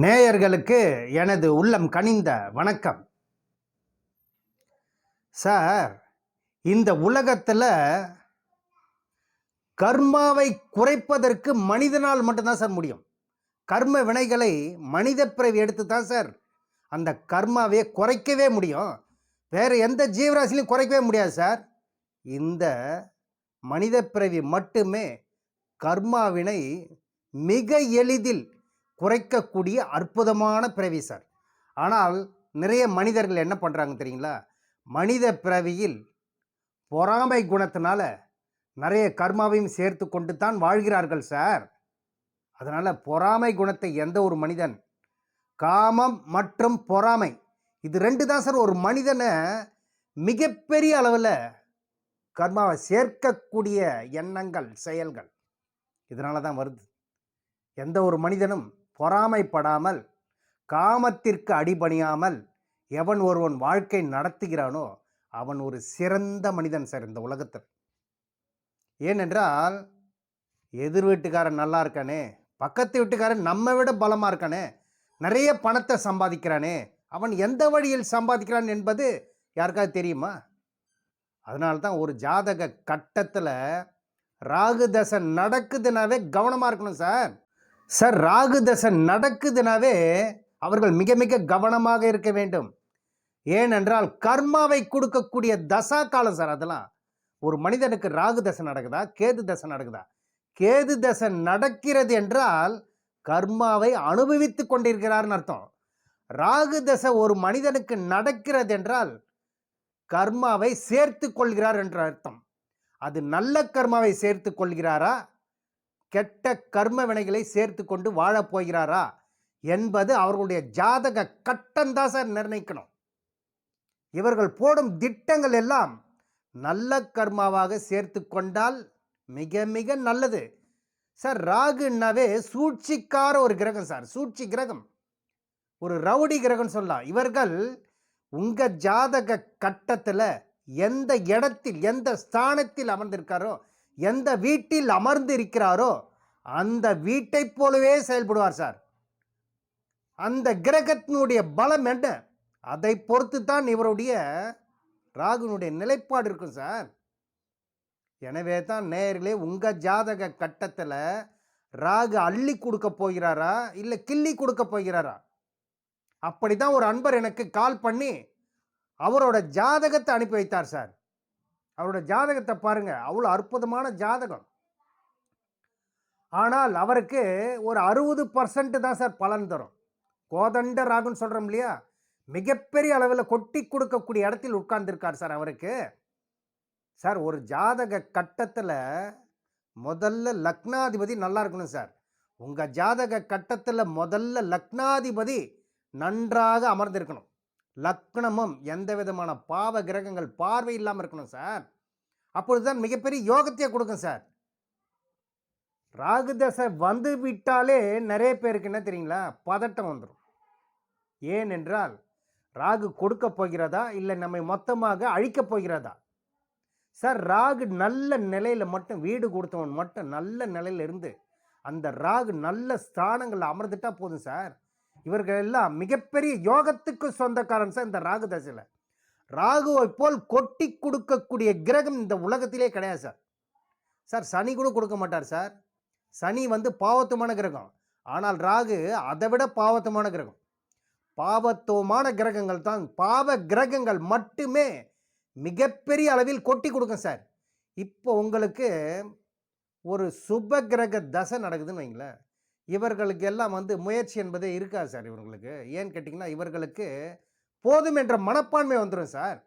நேயர்களுக்கு எனது உள்ளம் கனிந்த வணக்கம். சார் இந்த உலகத்தில் கர்மாவை குறைப்பதற்கு மனிதனால் மட்டும்தான் சார் முடியும். கர்ம வினைகளை மனித பிறவி எடுத்து தான் சார் அந்த கர்மாவை குறைக்கவே முடியும். வேறு எந்த ஜீவராசிலையும் குறைக்கவே முடியாது சார். இந்த மனித பிறவி மட்டுமே கர்மாவினை மிக எளிதில் குறைக்கக்கூடிய அற்புதமான பிறவி சார். ஆனால் நிறைய மனிதர்கள் என்ன பண்ணுறாங்க தெரியுங்களா? மனித பிறவியில் பொறாமை குணத்தினால நிறைய கர்மாவையும் சேர்த்து கொண்டு தான் வாழ்கிறார்கள் சார். அதனால் பொறாமை குணத்தை எந்த ஒரு மனிதன் காமம் மற்றும் பொறாமை இது ரெண்டு தான் சார். ஒரு மனிதனை மிகப்பெரிய அளவில் கர்மாவை சேர்க்கக்கூடிய எண்ணங்கள் செயல்கள் இதனால தான் வருது. எந்த ஒரு மனிதனும் பொறாமைப்படாமல் காமத்திற்கு அடிபணியாமல் எவன் ஒருவன் வாழ்க்கை நடத்துகிறானோ அவன் ஒரு சிறந்த மனிதன் சார் இந்த உலகத்தில். ஏனென்றால் எதிர் வீட்டுக்காரன் நல்லா இருக்கானே பக்கத்து வீட்டுக்காரன் நம்ம விட பலமாக இருக்கானே நிறைய பணத்தை சம்பாதிக்கிறானே அவன் எந்த வழியில் சம்பாதிக்கிறான் என்பது யாருக்காவது தெரியுமா? அதனால தான் ஒரு ஜாதக கட்டத்தில் ராகு தசை நடக்குதுனாவே கவனமாக இருக்கணும் சார். சார் ராகு தசை நடக்குதுனாவே அவர்கள் மிக மிக கவனமாக இருக்க வேண்டும். ஏனென்றால் கர்மாவை கொடுக்கக்கூடிய தசா காலம் சார் அதெல்லாம். ஒரு மனிதனுக்கு ராகு தசை நடக்குதா? கேது தசை நடக்குதா? கேது தசை நடக்கிறது என்றால் கர்மாவை அனுபவித்து கொண்டிருக்கிறார்னு அர்த்தம். ராகு தசை ஒரு மனிதனுக்கு நடக்கிறது என்றால் கர்மாவை சேர்த்து கொள்கிறார் என்ற அர்த்தம். அது நல்ல கர்மாவை சேர்த்து கொள்கிறாரா? கெட்ட கர்ம வினைகளை சேர்த்து கொண்டு வாழப் போகிறாரா என்பது அவர்களுடைய ஜாதக கட்டம்தான் சார் நிர்ணயிக்கணும். இவர்கள் போடும் திட்டங்கள் எல்லாம் நல்ல கர்மாவாக சேர்த்து கொண்டால் மிக மிக நல்லது. சார் ராகுன்னாவே சூழ்ச்சிக்கார ஒரு கிரகம் சார் சூழ்ச்சி கிரகம். ஒரு ரவுடி கிரகம் சொல்லலாம். இவர்கள் உங்கள் ஜாதக கட்டத்தில் எந்த இடத்தில் எந்த ஸ்தானத்தில் அமர்ந்திருக்காரோ எந்த வீட்டில் அமர்ந்து இருக்கிறாரோ அந்த வீட்டைப் போலவே செயல்படுவார் சார். அந்த கிரகத்தினுடைய பலம் என்ன? அதை பொறுத்து தான் இவருடைய ராகுனுடைய நிலைப்பாடு இருக்கும் சார். எனவே தான் நேயர்களே உங்கள் ஜாதக கட்டத்தில் ராகு அள்ளி கொடுக்க போகிறாரா? இல்லை கிள்ளி கொடுக்க போகிறாரா? அப்படி தான் ஒரு அன்பர் எனக்கு கால் பண்ணி அவரோட ஜாதகத்தை அனுப்பி வைத்தார் சார். அவரோட ஜாதகத்தை பாருங்கள் அவ்வளோ அற்புதமான ஜாதகம். ஆனால் அவருக்கு ஒரு அறுபது பர்சன்ட் தான் சார் பலன் தரும். கோதண்ட ராகுன்னு சொல்கிறோம் இல்லையா? மிகப்பெரிய அளவில் கொட்டி கொடுக்கக்கூடிய இடத்தில் உட்கார்ந்துருக்கார் சார் அவருக்கு. சார் ஒரு ஜாதக கட்டத்தில் முதல்ல லக்னாதிபதி நல்லா இருக்கணும் சார். உங்கள் ஜாதக கட்டத்தில் முதல்ல லக்னாதிபதி நன்றாக அமர்ந்திருக்கணும். லக்னமும் எந்த விதமான பாவ கிரகங்கள் பார்வை இல்லாமல் இருக்கணும் சார் அப்பொழுது தான் மிகப்பெரிய யோகத்தையே கொடுக்கும் சார் ராகு தசை வந்து விட்டாலே நிறைய பேருக்கு என்ன தெரியுங்களா? பதட்டம் வந்துடும் ஏனென்றால் ராகு கொடுக்க போகிறதா? இல்லை நம்மை மொத்தமாக அழிக்கப் போகிறதா? சார் ராகு நல்ல நிலையில் மட்டும் வீடு கொடுத்தவன் மட்டும் நல்ல நிலையில இருந்து அந்த ராகு நல்ல ஸ்தானங்களில் அமர்ந்துட்டா போதும் சார் இவர்கள் எல்லாம் மிகப்பெரிய யோகத்துக்கு சொந்தக்காரன் சார் இந்த ராகு தசையில். ராகுவை போல் கொட்டி கொடுக்கக்கூடிய கிரகம் இந்த உலகத்திலே கிடையாது சார். சார் சனி கூட கொடுக்க மாட்டார் சார். சனி வந்து பாவத்துவமான கிரகம். ஆனால் ராகு அதை விட பாவத்துமான கிரகம். பாவத்துவமான கிரகங்கள் தான். பாவ கிரகங்கள் மட்டுமே மிகப்பெரிய அளவில் கொட்டி கொடுக்கும் சார். இப்போ உங்களுக்கு ஒரு சுப கிரக தசை நடக்குதுன்னு வைங்களேன். இவர்களுக்கு எல்லாம் வந்து முயற்சி என்பதே இருக்காது சார் இவர்களுக்கு. ஏன்னு கேட்டிங்கன்னா இவர்களுக்கு போதும் என்ற மனப்பான்மை வந்துடும் சார்.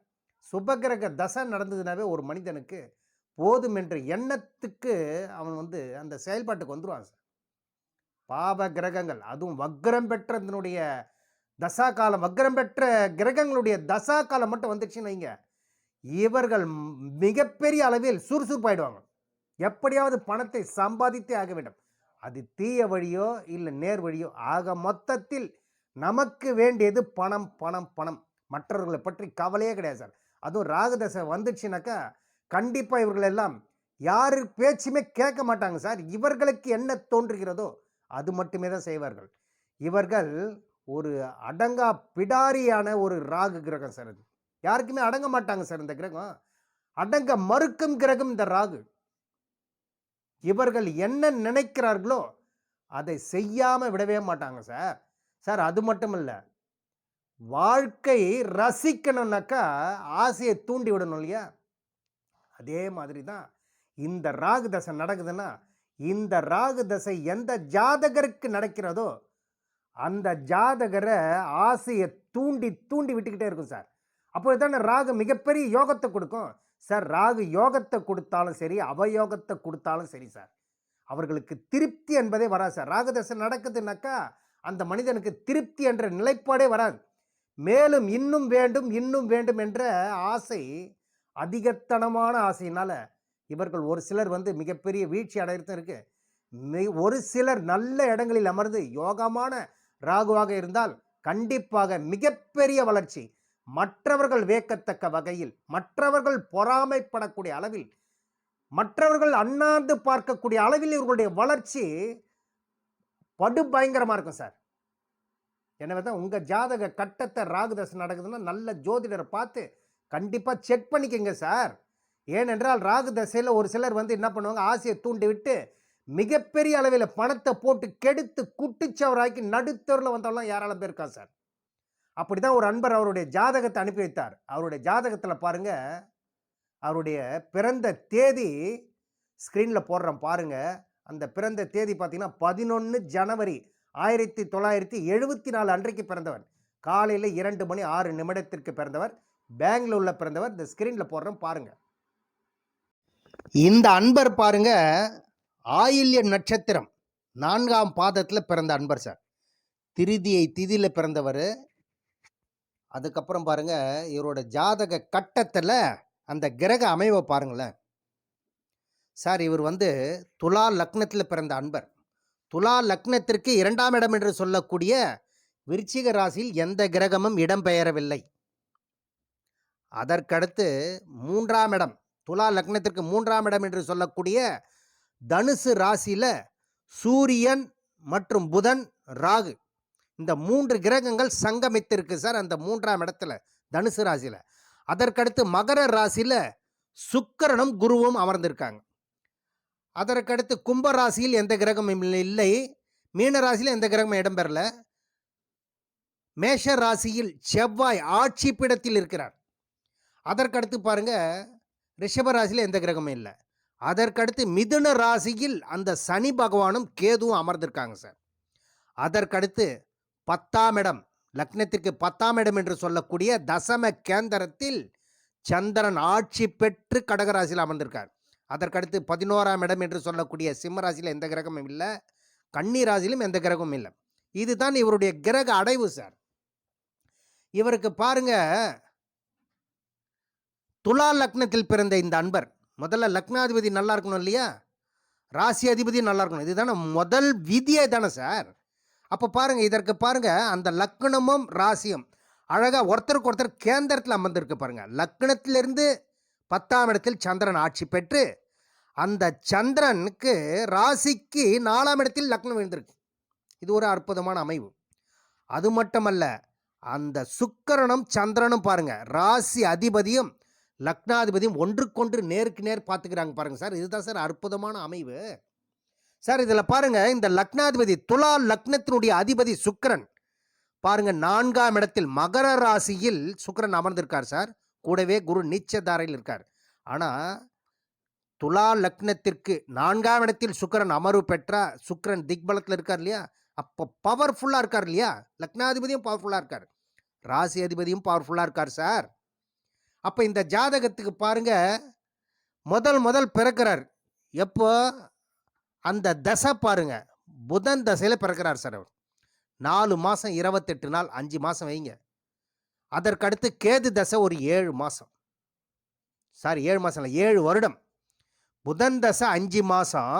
சுபகிரக தசை நடந்ததுனாவே ஒரு மனிதனுக்கு போதும் என்ற எண்ணத்துக்கு அவன் வந்து அந்த செயல்பாட்டுக்கு வந்துடுவான் சார். பாப கிரகங்கள் அதுவும் வக்ரம் பெற்ற இதனுடைய தசா காலம் வக்ரம் பெற்ற கிரகங்களுடைய தசா காலம் மட்டும் வந்துடுச்சுன்னு வைங்க. இவர்கள் மிகப்பெரிய அளவில் சுறுசுறுப்பாயிடுவாங்க. எப்படியாவது பணத்தை சம்பாதித்தே ஆக வேண்டும். அது தீய வழியோ இல்லை நேர் வழியோ ஆக மொத்தத்தில் நமக்கு வேண்டியது பணம் பணம் பணம். மற்றவர்களை பற்றி கவலையே கிடையாது சார். அதுவும் ராகதசை வந்துச்சுனாக்கா கண்டிப்பாக இவர்கள் எல்லாம் யார் பேச்சுமே கேட்க மாட்டாங்க சார். இவர்களுக்கு என்ன தோன்றுகிறதோ அது மட்டுமே தான் செய்வார்கள். இவர்கள் ஒரு அடங்கா பிடாரியான ஒரு ராகு கிரகம் சார் யாருக்குமே அடங்க மாட்டாங்க சார் இந்த கிரகம். அடங்க மறுக்கும் கிரகம் இந்த ராகு. இவர்கள் என்ன நினைக்கிறார்களோ அதை செய்யாமல் விடவே மாட்டாங்க சார். சார் அது மட்டும் இல்லை வாழ்க்கை ரசிக்கணும்னாக்கா ஆசையை தூண்டி விடணும் இல்லையா? அதே மாதிரி தான் இந்த ராகு தசை நடக்குதுன்னா இந்த ராகு தசை எந்த ஜாதகருக்கு நடக்கிறதோ அந்த ஜாதகரை ஆசையை தூண்டி தூண்டி விட்டுக்கிட்டே இருக்கும் சார். அப்போ தானே ராகு மிகப்பெரிய யோகத்தை கொடுக்கும். சார் ராகு யோகத்தை கொடுத்தாலும் சரி அவயோகத்தை கொடுத்தாலும் சரி சார். அவர்களுக்கு திருப்தி என்பதே வராது சார். ராகு தசை நடக்குதுன்னாக்கா அந்த மனிதனுக்கு திருப்தி என்ற நிலைப்பாடே வராது. மேலும் இன்னும் வேண்டும் இன்னும் வேண்டும் என்ற ஆசை அதிகத்தனமான ஆசையினால் இவர்கள் ஒரு சிலர் வந்து மிகப்பெரிய வீழ்ச்சி அடையிறது இருக்கு. ஒரு சிலர் நல்ல இடங்களில் அமர்ந்து யோகமான ராகுவாக இருந்தால் கண்டிப்பாக மிகப்பெரிய வளர்ச்சி மற்றவர்கள் வேக்கத்தக்க வகையில் மற்றவர்கள் பொறாமைப்படக்கூடிய அளவில் மற்றவர்கள் அண்ணாந்து பார்க்கக்கூடிய அளவில் இவர்களுடைய வளர்ச்சி படு பயங்கரமாக இருக்கும் சார். எனவே தான் உங்கள் ஜாதக கட்டத்தை ராகுதசை நடக்குதுன்னா நல்ல ஜோதிடரை பார்த்து கண்டிப்பாக செக் பண்ணிக்கங்க சார். ஏனென்றால் ராகு தசையில் ஒரு சிலர் வந்து என்ன பண்ணுவாங்க ஆசையை தூண்டி விட்டு மிகப்பெரிய அளவில் பணத்தை போட்டு கெடுத்து குட்டிச்சவராக்கி நடுத்தரில் வந்தாலும் யாராலும் பேருக்கா சார். அப்படி தான் ஒரு அன்பர் அவருடைய ஜாதகத்தை அனுப்பி வைத்தார். அவருடைய ஜாதகத்தில் பாருங்கள் அவருடைய பிறந்த தேதி ஸ்க்ரீனில் போடுறோம் பாருங்கள் அந்த பிறந்த தேதி பார்த்தீங்கன்னா பதினொன்று ஜனவரி ஆயிரத்தி தொள்ளாயிரத்தி எழுபத்தி நாலு அன்றைக்கு பிறந்தவர். காலையில் இரண்டு மணி ஆறு நிமிடத்திற்கு பிறந்தவர். பெங்களூரில் பிறந்தவர். இந்த ஸ்க்ரீனில் போடுறோம் பாருங்கள் இந்த அன்பர் பாருங்க ஆயில்ய நட்சத்திரம். நான்காம் பாதத்தில் பிறந்த அன்பர் சார். திருதியை திதியில் பிறந்தவர். அதுக்கப்புறம் பாருங்க இவரோட ஜாதக கட்டத்தில் அந்த கிரக அமைவை பாருங்களேன். சார் இவர் வந்து துலா லக்னத்தில் பிறந்த அன்பர். துலா லக்னத்திற்கு இரண்டாம் இடம் என்று சொல்லக்கூடிய விருச்சிக ராசியில் எந்த கிரகமும் இடம்பெயரவில்லை. அதற்கடுத்து மூன்றாம் இடம் துலா லக்னத்திற்கு மூன்றாம் இடம் என்று சொல்லக்கூடிய தனுசு ராசியில் சூரியன் மற்றும் புதன் ராகு. இந்த மூன்று கிரகங்கள் சங்கமித்திருக்கு சார் அந்த மூன்றாம் இடத்துல தனுசு ராசியில். அதற்கடுத்து மகர ராசியில் சுக்கரனும் குருவும் அமர்ந்திருக்காங்க. அதற்கடுத்து கும்ப ராசியில் எந்த கிரகமும் இல்லை. மீன ராசியில் எந்த கிரகமும் இடம்பெறல மேஷ ராசியில் செவ்வாய் ஆட்சி பீடத்தில் இருக்கிறார். அதற்கடுத்து பாருங்க ரிஷப ராசியில் எந்த கிரகமும் இல்லை. அதற்கடுத்து மிதுன ராசியில் அந்த சனி பகவானும் கேதுவும் அமர்ந்திருக்காங்க சார். அதற்கடுத்து பத்தாம் இடம். லக்னத்திற்கு பத்தாம் இடம் என்று சொல்லக்கூடிய தசம கேந்திரத்தில் சந்திரன் ஆட்சி பெற்று கடகராசியில் அமர்ந்திருக்கார். அதற்கடுத்து பதினோராம் இடம் என்று சொல்லக்கூடிய சிம்மராசியில் எந்த கிரகமும் இல்லை. கன்னி ராசியிலும் எந்த கிரகமும் இல்லை. இதுதான் இவருடைய கிரக அடைவு சார். இவருக்கு பாருங்க. துலா லக்னத்தில் பிறந்த இந்த அன்பர் முதல்ல லக்னாதிபதி நல்லா இருக்கணும் இல்லையா? ராசி அதிபதி நல்லா இருக்கணும். இதுதானே முதல் விதியே தானே சார். அப்போ பாருங்க இதற்கு பாருங்க அந்த லக்னமும் ராசியும். அழகாக ஒருத்தருக்கு ஒருத்தர் கேந்திரத்தில் அமர்ந்திருக்கு பாருங்க. லக்னத்திலிருந்து பத்தாம் இடத்தில் சந்திரன் ஆட்சி பெற்று அந்த சந்திரனுக்கு ராசிக்கு நாலாம் இடத்தில் லக்னம் விழுந்திருக்கு. இது ஒரு அற்புதமான அமைவு. அது மட்டுமல்ல அந்த சுக்கரனும் சந்திரனும் பாருங்க ராசி அதிபதியும் லக்னாதிபதியும் ஒன்றுக்கொன்று நேருக்கு நேர் பார்த்துக்கிறாங்க பாருங்க சார். இதுதான் சார் அற்புதமான அமைவு. சார் இதில் பாருங்க இந்த லக்னாதிபதி துலா லக்னத்தினுடைய அதிபதி சுக்கரன். பாருங்க நான்காம் இடத்தில் மகர ராசியில் சுக்கரன் அமர்ந்திருக்கார் சார். கூடவே குரு நீச்சதாரையில் இருக்கார். ஆனால் துலா லக்னத்திற்கு நான்காம் இடத்தில் சுக்கரன் அமர்வு பெற்றா சுக்கரன் திக்பலத்தில் இருக்கார் இல்லையா? அப்போ பவர்ஃபுல்லாக இருக்கார் இல்லையா? லக்னாதிபதியும் பவர்ஃபுல்லாக இருக்கார். ராசி அதிபதியும் பவர்ஃபுல்லாக இருக்கார் சார். அப்போ இந்த ஜாதகத்துக்கு பாருங்க முதல் முதல் பிறக்கிறார். எப்போ? அந்த தசை பாருங்க. புதன் தசையில் பிறக்கிறார் சார் அவர். நாலு மாதம் இருபத்தெட்டு நாள் அஞ்சு மாதம் வைங்க. அதற்கடுத்து கேது தசை ஒரு ஏழு மாதம் சாரி ஏழு மாதம் இல்லை ஏழு வருடம். புதன் தசை அஞ்சு மாதம்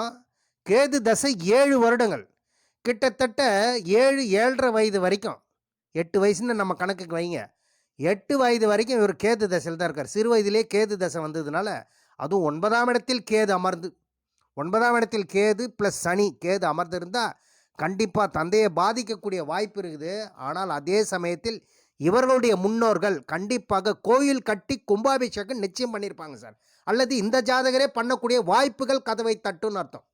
கேது தசை ஏழு வருடங்கள். கிட்டத்தட்ட ஏழு ஏழரை வயது வரைக்கும். எட்டு வயசுன்னு நம்ம கணக்குக்கு வைங்க. எட்டு வயது வரைக்கும் இவர் கேது தசையில் தான் இருக்கார். சிறு வயதிலே கேது தசை வந்ததுனால அதுவும் ஒன்பதாம் இடத்தில் கேது அமர்ந்து ஒன்பதாம் இடத்தில் கேது ப்ளஸ் சனி. கேது அமர்ந்திருந்தால் கண்டிப்பாக தந்தையை பாதிக்கக்கூடிய வாய்ப்பு இருக்குது. ஆனால் அதே சமயத்தில் இவர்களுடைய முன்னோர்கள் கண்டிப்பாக கோயில் கட்டி கும்பாபிஷேகம் நிச்சயம் பண்ணியிருப்பாங்க சார். அல்லது இந்த ஜாதகரே பண்ணக்கூடிய வாய்ப்புகள் கதவை தட்டுன்னு அர்த்தம்.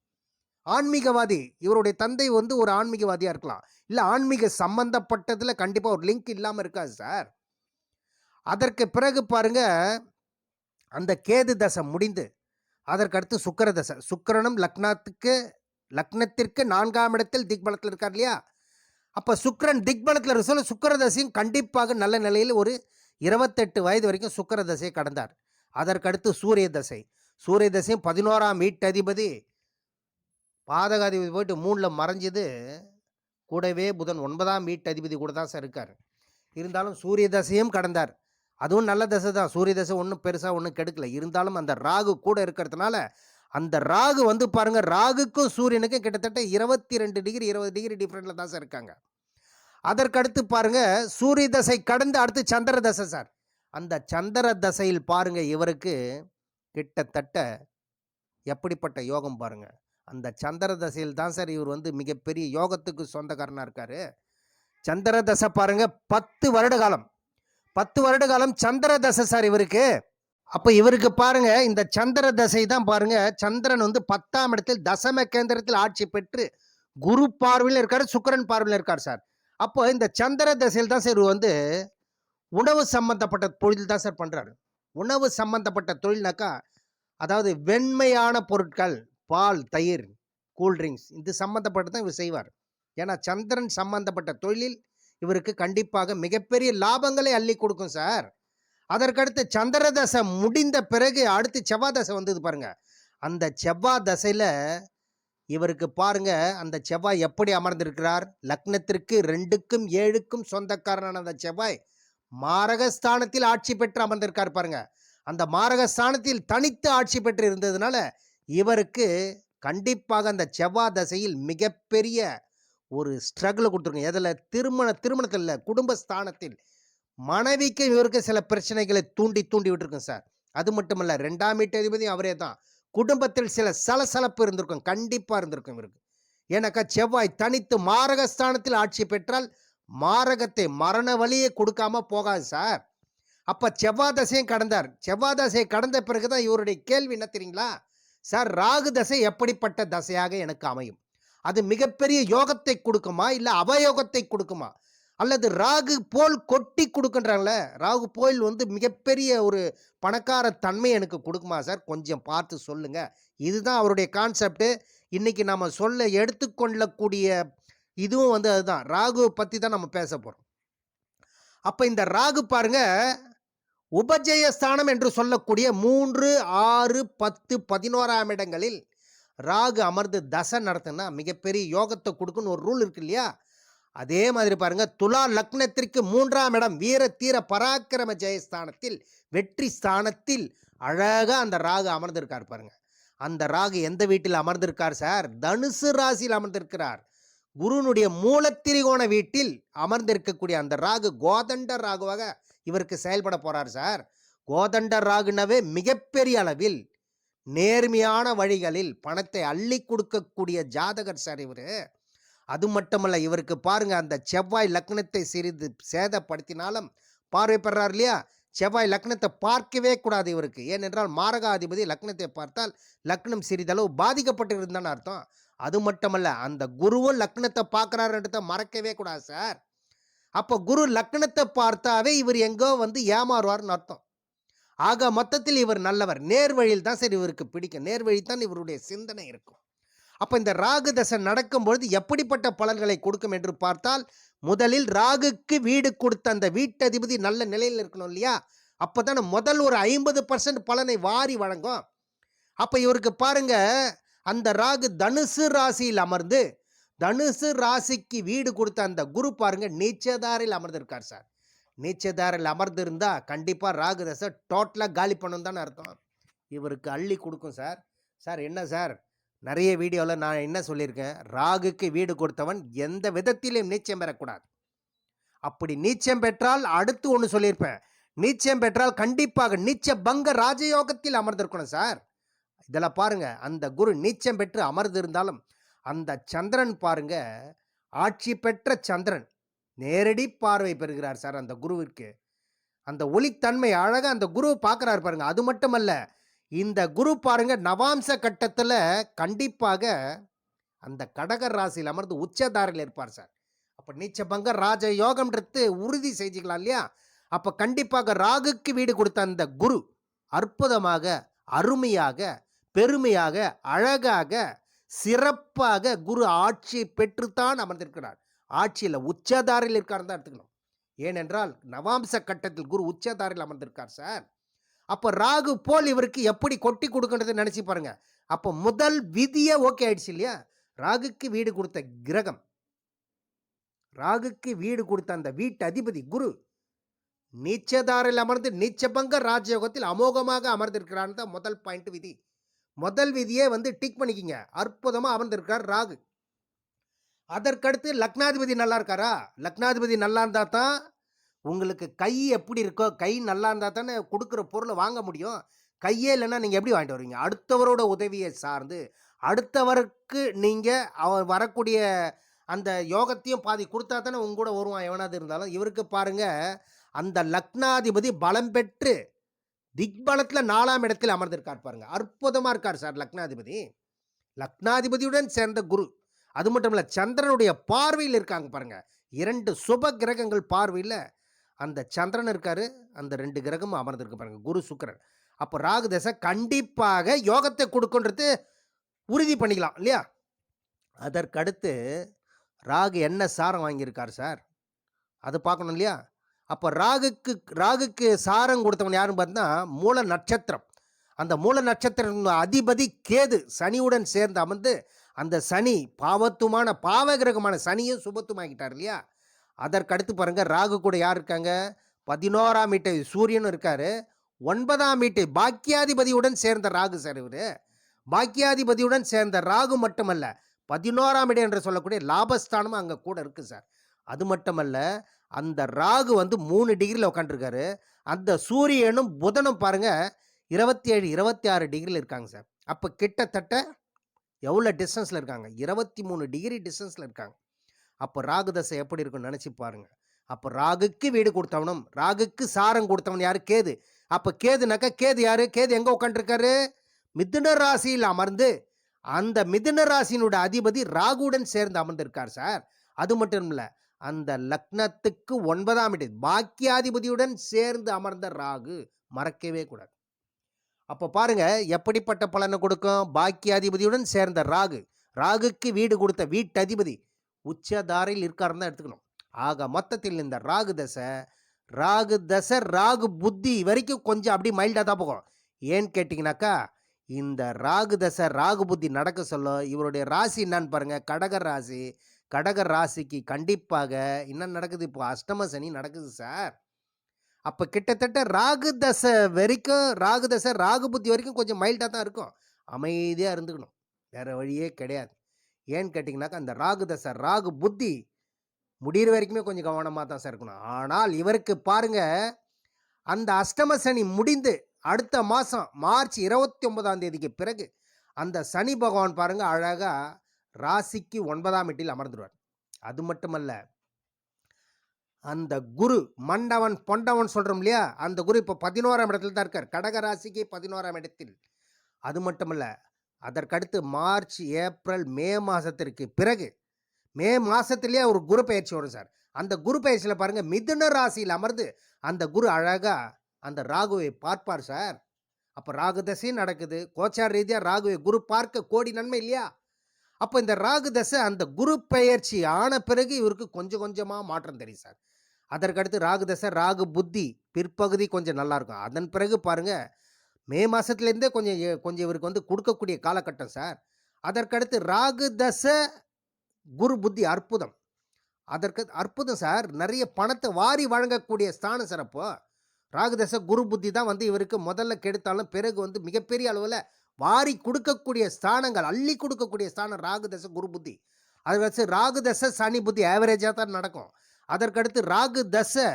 ஆன்மீகவாதி இவருடைய தந்தை வந்து ஒரு ஆன்மீகவாதியாக இருக்கலாம். இல்லை ஆன்மீக சம்பந்தப்பட்டதில் கண்டிப்பாக ஒரு லிங்க் இல்லாமல் இருக்காது சார். அதற்கு பிறகு பாருங்க அந்த கேது தசை முடிந்து அதற்கடுத்து சுக்கிர தசை சுக்கிரனும் லக்னத்துக்கு லக்னத்திற்கு நான்காம் இடத்தில் திக்பலத்தில் இருக்கார் இல்லையா? அப்போ சுக்கிரன் திக்பலத்தில் இருக்க சொல்ல சுக்கிர தசையும் கண்டிப்பாக நல்ல நிலையில் ஒரு இருபத்தெட்டு வயது வரைக்கும் சுக்கரதசையை கடந்தார். அதற்கடுத்து சூரிய தசை சூரிய தசையும் பதினோராம் வீட்டதிபதி. பாதகாதிபதி போயிட்டு மூணில் மறைஞ்சது. கூடவே புதன் ஒன்பதாம் வீட்டதிபதி கூட தான் சார் இருக்கார். இருந்தாலும் சூரிய தசையும் கடந்தார். அதுவும் நல்ல தசை தான். சூரிய தசை ஒன்றும் பெருசாக ஒன்றும் கெடுக்கல. இருந்தாலும் அந்த ராகு கூட இருக்கிறதுனால அந்த ராகு வந்து பாருங்கள் ராகுக்கும் சூரியனுக்கும் கிட்டத்தட்ட இருபத்தி ரெண்டு டிகிரி இருபது டிகிரி டிஃப்ரெண்ட்டில் தான் சார் இருக்காங்க. அதற்கடுத்து பாருங்கள் சூரிய தசை கடந்து அடுத்து சந்திர தசை சார் அந்த சந்திர தசையில் பாருங்கள் இவருக்கு கிட்டத்தட்ட எப்படிப்பட்ட யோகம் பாருங்கள் அந்த சந்திர தசையில் தான் சார் இவர் வந்து மிகப்பெரிய யோகத்துக்கு சொந்தக்காரனாக இருக்கார். சந்திர தசை பாருங்கள் பத்து வருட காலம். பத்து வருட காலம் சந்திர தசை சார் இவருக்கு. அப்போ இவருக்கு பாருங்க இந்த சந்திர தசை தான் பாருங்க சந்திரன் வந்து பத்தாம் இடத்தில் தசம கேந்திரத்தில் ஆட்சி பெற்று குரு பார்வையில் இருக்கார் சுக்கிரன் பார்வையில் இருக்கார் சார். அப்போ இந்த சந்திர தசையில் தான் சார் வந்து உணவு சம்பந்தப்பட்ட தொழில் தான் சார் பண்ணுறாரு உணவு சம்பந்தப்பட்ட தொழில்னாக்கா அதாவது வெண்மையான பொருட்கள் பால் தயிர் கூல்ட்ரிங்க்ஸ் இது சம்மந்தப்பட்டு தான் இவர் செய்வார். ஏன்னா சந்திரன் சம்பந்தப்பட்ட தொழிலில் இவருக்கு கண்டிப்பாக மிகப்பெரிய லாபங்களை அள்ளி கொடுக்கும் சார். அதற்கடுத்து சந்திர தசை முடிந்த பிறகு அடுத்து செவ்வாய் தசை வந்தது பாருங்க. அந்த செவ்வாய் தசையில் இவருக்கு பாருங்க அந்த செவ்வாய் எப்படி அமர்ந்திருக்கிறார்? லக்னத்திற்கு ரெண்டுக்கும் ஏழுக்கும் சொந்தக்காரனான அந்த செவ்வாய் மாரகஸ்தானத்தில் ஆட்சி பெற்று அமர்ந்திருக்கார் பாருங்க. அந்த மாரகஸ்தானத்தில் தனித்து ஆட்சி பெற்று இருந்ததுனால இவருக்கு கண்டிப்பாக அந்த செவ்வாய் தசையில் மிகப்பெரிய ஒரு ஸ்ட்ரகிள் கொடுத்துருங்க எதில்? திருமண திருமணத்தில் இல்லை குடும்பஸ்தானத்தில். மனைவிக்கு இவருக்கு சில பிரச்சனைகளை தூண்டி தூண்டி விட்டுருக்கும் சார். அது மட்டுமல்ல ரெண்டாம் வீட்டு அதிபதியும் அவரே தான். குடும்பத்தில் சில சலசலப்பு இருந்திருக்கும். கண்டிப்பாக இருந்திருக்கும் இவருக்கு. ஏன்னாக்கா செவ்வாய் தனித்து மாரகஸ்தானத்தில் ஆட்சி பெற்றால் மாரகத்தை மரண வழியே கொடுக்காம போகாது சார். அப்போ செவ்வாய் தசையும் கடந்தார். செவ்வாய் தசையை கடந்த பிறகு தான் இவருடைய கேள்வி என்ன தெரியுங்களா? சார் ராகு தசை எப்படிப்பட்ட தசையாக எனக்கு அமையும்? அது மிகப்பெரிய யோகத்தை கொடுக்குமா? இல்லை அவயோகத்தை கொடுக்குமா? அல்லது ராகு போல் கொட்டி கொடுக்குன்றாங்களே ராகு போல் வந்து மிகப்பெரிய ஒரு பணக்கார தன்மை எனக்கு கொடுக்குமா சார்? கொஞ்சம் பார்த்து சொல்லுங்கள் இதுதான் அவருடைய கான்செப்ட்டு இன்றைக்கி நம்ம சொல்ல எடுத்துக்கொள்ளக்கூடிய இதுவும் வந்து அதுதான். ராகு பற்றி தான் நம்ம பேச போகிறோம் அப்போ இந்த ராகு பாருங்க உபஜயஸ்தானம் என்று சொல்லக்கூடிய மூன்று ஆறு பத்து பதினோராம் இடங்களில் ராகு அமர்ந்து தசை நடத்துனா மிகப்பெரிய யோகத்தை கொடுக்குன்னு ஒரு ரூல் இருக்கு இல்லையா? அதே மாதிரி பாருங்க துலா லக்னத்திற்கு மூன்றாம் இடம் வீர தீர பராக்கிரம ஜெயஸ்தானத்தில் வெற்றி ஸ்தானத்தில் அழகாக அந்த ராகு அமர்ந்திருக்கார் பாருங்க. அந்த ராகு எந்த வீட்டில் அமர்ந்திருக்கார் சார்? தனுசு ராசியில் அமர்ந்திருக்கிறார். குருனுடைய மூலத்திரிகோண வீட்டில் அமர்ந்திருக்கக்கூடிய அந்த ராகு கோதண்ட ராகுவாக இவருக்கு செயல்பட போறார் சார். கோதண்ட ராகுனாவே மிகப்பெரிய அளவில் நேர்மையான வழிகளில் பணத்தை அள்ளி கொடுக்கக்கூடிய ஜாதகர் சார் இவர். அது மட்டுமல்ல இவருக்கு பாருங்க அந்த செவ்வாய் லக்னத்தை சிறிது சேதப்படுத்தினாலும் பார்வை பெறார் இல்லையா? செவ்வாய் லக்னத்தை பார்க்கவே கூடாது இவருக்கு. ஏனென்றால் மாரகாதிபதி லக்னத்தை பார்த்தால் லக்னம் சிறிதளவு பாதிக்கப்பட்டிருந்தான்னு அர்த்தம். அது மட்டுமல்ல அந்த குருவும் லக்னத்தை பார்க்குறாருன்றத மறக்கவே கூடாது சார். அப்போ குரு லக்னத்தை பார்த்தாவே இவர் எங்கோ வந்து ஏமாறுவார்னு அர்த்தம். ஆக மொத்தத்தில் இவர் நல்லவர். நேர்வழியில் தான் சரி இவருக்கு பிடிக்கும். நேர்வழி தான் இவருடைய சிந்தனை இருக்கும். அப்போ இந்த ராகு தசை நடக்கும் பொழுது எப்படிப்பட்ட பலன்களை கொடுக்கும் என்று பார்த்தால் முதலில் ராகுக்கு வீடு கொடுத்த அந்த வீட்டதிபதி நல்ல நிலையில் இருக்கணும் இல்லையா? அப்போ தானே முதல் ஒரு ஐம்பது பர்சன்ட் பலனை வாரி வழங்கும். அப்போ இவருக்கு பாருங்க அந்த ராகு தனுசு ராசியில் அமர்ந்து தனுசு ராசிக்கு வீடு கொடுத்த அந்த குரு பாருங்க நீச்சதாரில் அமர்ந்திருக்கார் சார். நீச்சதாரில் அமர்ந்திருந்தா கண்டிப்பாக ராகு தசை டோட்டலாக காலி பண்ணணும் தானே அர்த்தம். இவருக்கு அள்ளி கொடுக்கும் சார். சார் என்ன சார்? நிறைய வீடியோவில் நான் என்ன சொல்லியிருக்கேன்? ராகுக்கு வீடு கொடுத்தவன் எந்த விதத்திலையும் நீச்சம் பெறக்கூடாது. அப்படி நீச்சம் பெற்றால் அடுத்து ஒன்று சொல்லியிருப்பேன். நீச்சம் பெற்றால் கண்டிப்பாக நீச்ச பங்க ராஜயோகத்தில் அமர்ந்திருக்கணும் சார். இதில் பாருங்க அந்த குரு நீச்சம் பெற்று அமர்ந்திருந்தாலும் அந்த சந்திரன் பாருங்க ஆட்சி பெற்ற சந்திரன். நேரடி பார்வை பெறுகிறார் சார் அந்த குருவிற்கு. அந்த ஒளித்தன்மை அழகாக அந்த குரு பார்க்குறாரு பாருங்க. அது மட்டுமல்ல இந்த குரு பாருங்க நவாம்ச கட்டத்தில் கண்டிப்பாக அந்த கடகர் ராசியில் அமர்ந்து உச்சதாரில் இருப்பார் சார். அப்போ நீச்சபங்க ராஜ யோகம்ன்றது உறுதி செஞ்சுக்கலாம் இல்லையா? அப்போ கண்டிப்பாக ராகுக்கு வீடு கொடுத்த அந்த குரு அற்புதமாக அருமையாக பெருமையாக அழகாக சிறப்பாக குரு ஆட்சி பெற்றுத்தான் அமர்ந்திருக்கிறார். ஆட்சியில் உச்சதாரில் இருக்கார் தான் எடுத்துக்கணும். ஏனென்றால் நவாம்ச கட்டத்தில் குரு உச்சதாரில் அமர்ந்திருக்கார் சார். அப்போ ராகு போல் இவருக்கு எப்படி கொட்டி கொடுக்கன்றதை நினச்சி பாருங்கள் அப்போ முதல் விதியே ஓகே ஆயிடுச்சு இல்லையா? ராகுக்கு வீடு கொடுத்த கிரகம். ராகுக்கு வீடு கொடுத்த அந்த வீட்டு அதிபதி குரு நீச்சதாரில் அமர்ந்து நீச்சபங்க ராஜயோகத்தில் அமோகமாக அமர்ந்திருக்கிறான்னு தான் முதல் பாயிண்ட் விதி. முதல் விதியே வந்து டிக் பண்ணிக்கிங்க. அற்புதமாக அமர்ந்திருக்கார் ராகு. அதற்கடுத்து லக்னாதிபதி நல்லா இருக்காரா லக்னாதிபதி நல்லா இருந்தால் தான் உங்களுக்கு கை எப்படி இருக்கோ கை நல்லா இருந்தால் தானே கொடுக்குற பொருளை வாங்க முடியும். கையே இல்லைன்னா நீங்கள் எப்படி வாங்கிட்டு வருவீங்க? அடுத்தவரோட உதவியை சார்ந்து அடுத்தவருக்கு நீங்கள் அவர் வரக்கூடிய அந்த யோகத்தையும் பாதி கொடுத்தா தானே உங்க கூட வருவான் எவனாவது இருந்தாலும். இவருக்கு பாருங்கள் அந்த லக்னாதிபதி பலம் பெற்று திக்பலத்தில் நாலாம் இடத்தில் அமர்ந்திருக்கார் பாருங்கள் அற்புதமாக இருக்கார் சார் லக்னாதிபதி. லக்னாதிபதியுடன் சேர்ந்த குரு. அது மட்டும் இல்லை சந்திரனுடைய பார்வையில் இருக்காங்க பாருங்க. இரண்டு சுப கிரகங்கள் பார்வையில். அந்த சந்திரன் இருக்கார் அந்த ரெண்டு கிரகமும் அமர்ந்திருக்கு பாருங்க குரு சுக்கிரன். அப்போ ராகு தசை கண்டிப்பாக யோகத்தை கொடுக்குன்றது உறுதி பண்ணிக்கலாம் இல்லையா? அதற்கடுத்து ராகு என்ன சாரம் வாங்கியிருக்கார் சார்? அது பார்க்கணும் இல்லையா? அப்போ ராகுக்கு ராகுக்கு சாரம் கொடுத்தவன் யாருன்னு பார்த்தா மூல நட்சத்திரம். அந்த மூல நட்சத்திரம் அதிபதி கேது சனியுடன் சேர்ந்து அமர்ந்து அந்த சனி பாவத்துமான பாவகிரகமான சனியும் சுபத்துமாக்கிட்டார் இல்லையா? அதற்கடுத்து பாருங்கள் ராகு கூட யார் இருக்காங்க? பதினோராம் வீட்டை சூரியனும் இருக்கார். ஒன்பதாம் வீட்டை பாக்கியாதிபதியுடன் சேர்ந்த ராகு சார் இவர். பாக்கியாதிபதியுடன் சேர்ந்த ராகு மட்டுமல்ல பதினோராம் இடம் என்று சொல்லக்கூடிய லாபஸ்தானமும் அங்கே கூட இருக்குது சார். அது மட்டுமல்ல அந்த ராகு வந்து மூணு டிகிரியில் உட்காந்துருக்காரு அந்த சூரியனும் புதனும் பாருங்கள் இருபத்தி ஏழு இருபத்தி ஆறு டிகிரியில் இருக்காங்க சார். அப்போ கிட்டத்தட்ட எவ்வளோ டிஸ்டன்ஸில் இருக்காங்க? இருபத்தி மூணு டிகிரி டிஸ்டன்ஸில் இருக்காங்க. அப்போ ராகு தசை எப்படி இருக்குன்னு நினச்சி பாருங்கள் அப்போ ராகுக்கு வீடு கொடுத்தவனும் ராகுக்கு சாரம் கொடுத்தவன் யார்? கேது. அப்போ கேதுனாக்கா கேது யார்? கேது எங்கே உட்காந்துருக்காரு மிதுன ராசியில் அமர்ந்து அந்த மிதுன ராசியினுடைய அதிபதி ராகுடன் சேர்ந்து அமர்ந்திருக்கார் சார். அது மட்டும் இல்லை அந்த லக்னத்துக்கு ஒன்பதாம் இடம் பாக்கியாதிபதியுடன் சேர்ந்து அமர்ந்த ராகு மறக்கவே கூடாது. அப்போ பாருங்க எப்படிப்பட்ட பலனை கொடுக்கும்? பாக்கியாதிபதியுடன் சேர்ந்த ராகு. ராகுக்கு வீடு கொடுத்த வீட்டதிபதி உச்சதாரையில் இருக்காருன்னு தான் எடுத்துக்கணும். ஆக மொத்தத்தில் இந்த ராகு தசை ராகு தசை ராகு புத்தி வரைக்கும் கொஞ்சம் அப்படி மைல்டாக தான் போகும். ஏன்னு கேட்டிங்கனாக்கா இந்த ராகு தசை ராகு புத்தி நடக்க சொல்ல இவருடைய ராசி என்னன்னு பாருங்க. கடக ராசி. கடக ராசிக்கு கண்டிப்பாக என்ன நடக்குது? இப்போ அஷ்டம சனி நடக்குது சார். அப்போ கிட்டத்தட்ட ராகு தசை வரைக்கும் ராகு தசை ராகு புத்தி வரைக்கும் கொஞ்சம் மைல்டாக தான் இருக்கும். அமைதியாக இருந்துக்கணும். வேறு வழியே கிடையாது. ஏன்னு கேட்டிங்கனாக்கா அந்த ராகு தசை ராகு புத்தி முடிகிற வரைக்குமே கொஞ்சம் கவனமாக தான் சார் இருக்கணும். ஆனால் இவருக்கு பாருங்கள் அந்த அஷ்டம சனி முடிந்து அடுத்த மாதம் மார்ச் இருபத்தி ஒன்பதாம் தேதிக்கு பிறகு அந்த சனி பகவான் பாருங்கள் அழகாக ராசிக்கு ஒன்பதாம் எட்டில் அமர்ந்துடுவார் அது மட்டுமல்ல அந்த குரு மண்டவன் பொண்டவன் சொல்கிறோம் இல்லையா? அந்த குரு இப்போ பதினோராம் இடத்துல தான் இருக்கார். கடகராசிக்கு பதினோராம் இடத்தில். அது மட்டுமல்ல அதற்கடுத்து மார்ச் ஏப்ரல் மே மாதத்திற்கு பிறகு மே மாதத்துலேயே ஒரு குரு பயிற்சி வரும் சார். அந்த குரு பயிற்சியில் பாருங்கள் மிதுன ராசியில் அமர்ந்து அந்த குரு அழகாக அந்த ராகுவை பார்ப்பார் சார். அப்போ ராகு தசையும் நடக்குது. கோச்சார் ரீதியாக ராகுவை குரு பார்க்க கோடி நன்மை இல்லையா? அப்போ இந்த ராகு தசை அந்த குரு பெயர்ச்சி ஆன பிறகு இவருக்கு கொஞ்சம் கொஞ்சமாக மாற்றம் தெரியும் சார். அதற்கடுத்து ராகு தசை ராகு புத்தி பிற்பகுதி கொஞ்சம் நல்லாயிருக்கும் அதன் பிறகு பாருங்க மே மாதத்துலேருந்தே கொஞ்சம் கொஞ்சம் இவருக்கு வந்து கொடுக்கக்கூடிய காலகட்டம் சார். அதற்கடுத்து ராகு தசை குரு புத்தி அற்புதம். அதற்கு அற்புதம் சார். நிறைய பணத்தை வாரி வழங்கக்கூடிய ஸ்தானம் சார் அப்போது ராகுதச குரு புத்தி தான் வந்து இவருக்கு முதல்ல கெடுத்தாலும் பிறகு வந்து மிகப்பெரிய அளவில் வாரி கொடுக்கக்கூடிய ஸ்தானங்கள் அள்ளி கொடுக்கக்கூடிய ஸ்தானம் ராகுதச குரு புத்தி. அது வச்சு ராகுதச சனி புத்தி ஆவரேஜாக தான் நடக்கும். அதற்கடுத்து ராகு தசை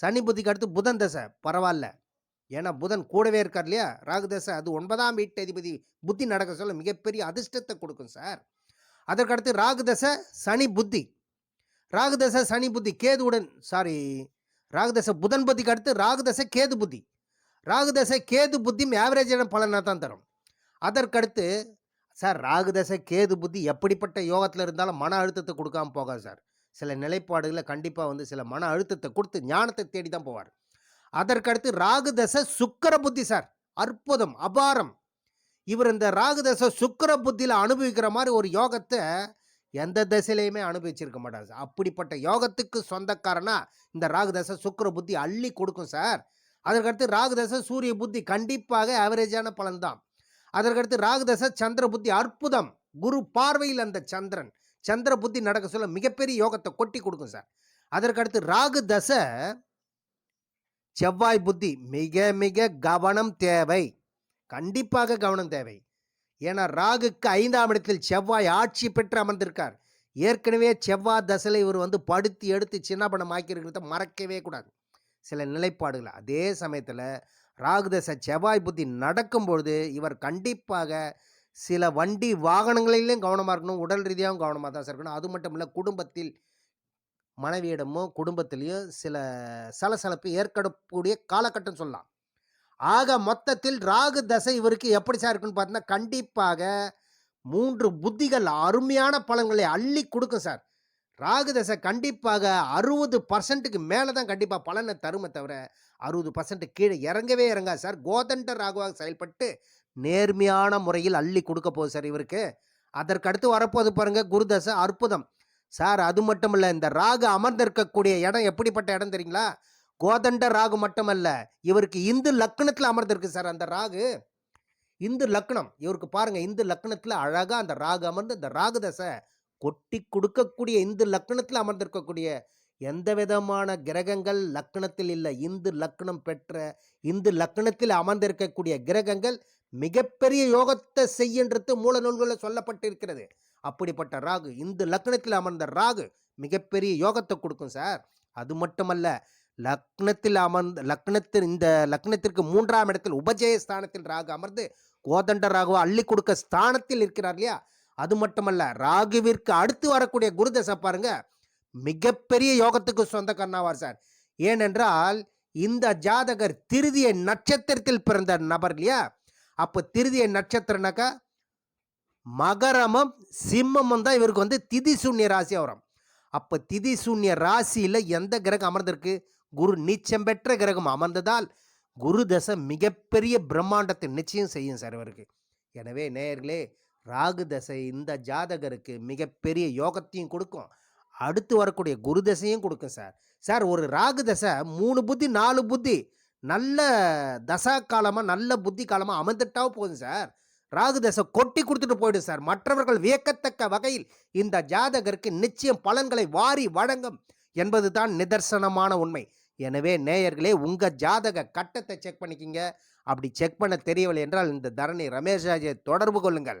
சனி புத்திக்கு அடுத்து புதன் தசை. பரவாயில்ல ஏன்னா புதன் கூடவே இருக்கார் இல்லையா? ராகு தசை அது ஒன்பதாம் வீட்டு அதிபதி புத்தி நடக்க சொல்ல மிகப்பெரிய அதிர்ஷ்டத்தை கொடுக்கும் சார். அதற்கடுத்து ராகு தசை சனி புத்தி. ராகு தசை சனி புத்தி கேதுவுடன் சாரி ராகு தசை புதன் புத்திக்கு அடுத்து ராகு தசை கேது புத்தி. ராகு தசை கேது புத்தியும் ஆவரேஜான பலனாக தான் தரும். அதற்கடுத்து சார் ராகு தசை கேது புத்தி எப்படிப்பட்ட யோகத்தில் இருந்தாலும் மன அழுத்தத்தை கொடுக்காம போகாது சார். சில நிலைப்பாடுகளை கண்டிப்பாக வந்து சில மன அழுத்தத்தை கொடுத்து ஞானத்தை தேடி தான் போவார். அதற்கடுத்து ராகுதச சுக்கர புத்தி சார். அற்புதம் அபாரம். இவர் இந்த ராகுதச சுக்கர புத்தியில் அனுபவிக்கிற மாதிரி ஒரு யோகத்தை எந்த திசையிலையுமே அனுபவிச்சிருக்க மாட்டார் சார். அப்படிப்பட்ட யோகத்துக்கு சொந்தக்காரனா இந்த ராகுதச சுக்கர புத்தி அள்ளி கொடுக்கும் சார். அதற்கடுத்து ராகுதச சூரிய புத்தி கண்டிப்பாக ஆவரேஜான பலன் தான். அதற்கடுத்து ராகுதச சந்திர புத்தி அற்புதம். குரு பார்வையில் அந்த சந்திரன். சந்திர புத்தி நடக்க சொல்ல மிகப்பெரிய யோகத்தை கொட்டி கொடுக்கும் சார். அதற்கடுத்து ராகு தசை செவ்வாய் புத்தி மிக மிக கவனம் தேவை. கண்டிப்பாக கவனம் தேவை. ஏன்னா ராகுக்கு ஐந்தாம் இடத்தில் செவ்வாய் ஆட்சி பெற்று அமர்ந்திருக்கார். ஏற்கனவே செவ்வாய் தசையில் இவர் வந்து படுத்தி எடுத்து சின்ன பணம் ஆக்கியிருக்கிறத மறக்கவே கூடாது. சில நிலைப்பாடுகள். அதே சமயத்தில் ராகு தசை செவ்வாய் புத்தி நடக்கும்பொழுது இவர் கண்டிப்பாக சில வண்டி வாகனங்களிலும் கவனமாக இருக்கணும். உடல் ரீதியாகவும் கவனமாக தான் சார் இருக்கணும். அது மட்டும் இல்லை குடும்பத்தில் மனைவியிடமோ குடும்பத்திலையும் சில சலசலப்பு ஏற்படக்கூடிய காலகட்டம் சொல்லலாம். ஆக மொத்தத்தில் ராகு தசை இவருக்கு எப்படி சார் இருக்குன்னு பார்த்தீங்கன்னா கண்டிப்பாக மூன்று புத்திகள் அருமையான பலன்களை அள்ளி கொடுக்கும் சார். ராகு தசை கண்டிப்பாக அறுபது பர்சன்ட்டுக்கு மேலே தான் கண்டிப்பாக பலனை தருமே தவிர அறுபது பர்சன்ட் கீழே இறங்கவே இறங்காது சார். கோதண்ட ராகுவாக செயல்பட்டு நேர்மையான முறையில் அள்ளி கொடுக்க போகுது சார் இவருக்கு. அதற்கடுத்து வரப்போது பாருங்கள் குருதசை அற்புதம். சார் அது மட்டும் இல்லை இந்த ராகு அமர்ந்திருக்கக்கூடிய இடம் எப்படிப்பட்ட இடம் தெரியுங்களா? கோதண்ட ராகு மட்டுமல்ல இவருக்கு இந்து லக்னத்தில் அமர்ந்திருக்கு சார் அந்த ராகு. இந்து லக்னம் இவருக்கு பாருங்கள் இந்து லக்னத்தில் அழகாக அந்த ராகு அமர்ந்து அந்த ராகு தசை கொட்டி கொடுக்கக்கூடிய இந்து லக்னத்தில் அமர்ந்திருக்கக்கூடிய எந்த விதமான கிரகங்கள் லக்னத்தில் இல்லை. இந்து லக்னம் பெற்ற இந்து லக்னத்தில் அமர்ந்திருக்கக்கூடிய கிரகங்கள் மிகப்பெரிய யோகத்தை செய்யன்றது மூல நூல்களில் சொல்லப்பட்டிருக்கிறது. அப்படிப்பட்ட ராகு இந்து லக்னத்தில் அமர்ந்த ராகு மிகப்பெரிய யோகத்தை கொடுக்கும் சார். அது மட்டுமல்ல லக்னத்தில் அமர்ந்த லக்னத்தில் இந்த லக்னத்திற்கு மூன்றாம் இடத்தில் உபஜய ஸ்தானத்தில் ராகு அமர்ந்து கோதண்ட ராகுவா அள்ளி கொடுக்க ஸ்தானத்தில் இருக்கிறார் இல்லையா? அது மட்டுமல்ல ராகுவிற்கு அடுத்து வரக்கூடிய குருதசை பாருங்க மிகப்பெரிய யோகத்துக்கு சொந்த கண்ணாவார் சார். ஏனென்றால் இந்த ஜாதகர் திருதிய நட்சத்திரத்தில் பிறந்த நபர் இல்லையா? அப்போ திருதிய நட்சத்திரனாக்கா மகரமும் சிம்மமும் தான் இவருக்கு வந்து திதி சூன்ய ராசியாக வரும் அப்போ திதி சூன்ய ராசியில் எந்த கிரகம் அமர்ந்திருக்கு? குரு நீச்சம் பெற்ற கிரகம் அமர்ந்ததால் குரு தசை மிகப்பெரிய பிரம்மாண்டத்தை நிச்சயம் செய்யும் சார் இவருக்கு. எனவே நேயர்களே ராகு தசை இந்த ஜாதகருக்கு மிகப்பெரிய யோகத்தையும் கொடுக்கும். அடுத்து வரக்கூடிய குரு தசையும் கொடுக்கும் சார். சார் ஒரு ராகு தசை மூணு புத்தி நாலு புத்தி. நல்ல தசா காலமாக நல்ல புத்தி காலமாக அமர்ந்துட்டாவும் போதும் சார். ராகு தசை கொட்டி கொடுத்துட்டு போயிடும் சார். மற்றவர்கள் வியக்கத்தக்க வகையில் இந்த ஜாதகருக்கு நிச்சயம் பலன்களை வாரி வழங்கும் என்பது தான் நிதர்சனமான உண்மை. எனவே நேயர்களே உங்கள் ஜாதக கட்டத்தை செக் பண்ணிக்கிங்க. அப்படி செக் பண்ண தெரியவில்லை என்றால் இந்த தரணி ரமேஷ் ராஜை தொடர்பு கொள்ளுங்கள்.